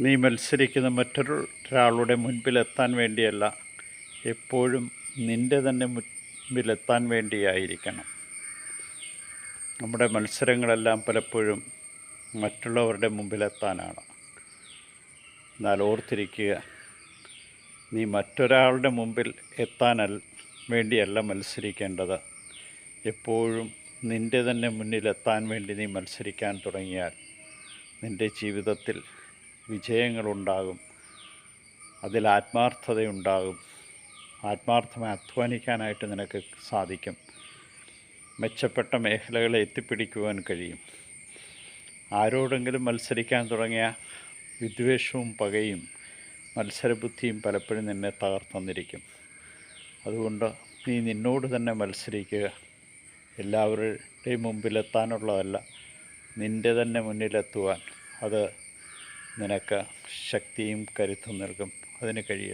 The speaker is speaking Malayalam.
നീ മത്സരിക്കുന്ന മറ്റൊരാളുടെ മുൻപിലെത്താൻ വേണ്ടിയല്ല എപ്പോഴും നിന്റെ തന്നെ മുൻപിലെത്താൻ വേണ്ടിയായിരിക്കണം. നമ്മുടെ മത്സരങ്ങളെല്ലാം പലപ്പോഴും മറ്റുള്ളവരുടെ മുമ്പിലെത്താനാണ്. എന്നാൽ ഓർത്തിരിക്കുക നീ മറ്റൊരാളുടെ മുമ്പിൽ എത്താനൽ വേണ്ടിയല്ല മത്സരിക്കേണ്ടത്. എപ്പോഴും നിന്റെ തന്നെ മുന്നിലെത്താൻ വേണ്ടി നീ മത്സരിക്കാൻ തുടങ്ങിയാൽ നിന്റെ ജീവിതത്തിൽ വിജയങ്ങളുണ്ടാകും. അതിൽ ആത്മാർത്ഥതയുണ്ടാകും. ആത്മാർത്ഥമായി അധ്വാനിക്കാനായിട്ട് നിനക്ക് സാധിക്കും. മെച്ചപ്പെട്ട മേഖലകളെ എത്തിപ്പിടിക്കുവാൻ കഴിയും. ആരോടെങ്കിലും മത്സരിക്കാൻ തുടങ്ങിയ വിദ്വേഷവും പകയും മത്സരബുദ്ധിയും പലപ്പോഴും നിന്നെ തകർത്തന്നിരിക്കും. അതുകൊണ്ട് നീ നിന്നോട് തന്നെ മത്സരിക്കുക. എല്ലാവരുടെയും മുമ്പിലെത്താനുള്ളതല്ല. നിന്റെ തന്നെ മുന്നിലെത്തുവാൻ. അത് നിനക്ക് ശക്തിയും കരുത്തും നൽകും. അതിന് കഴിയും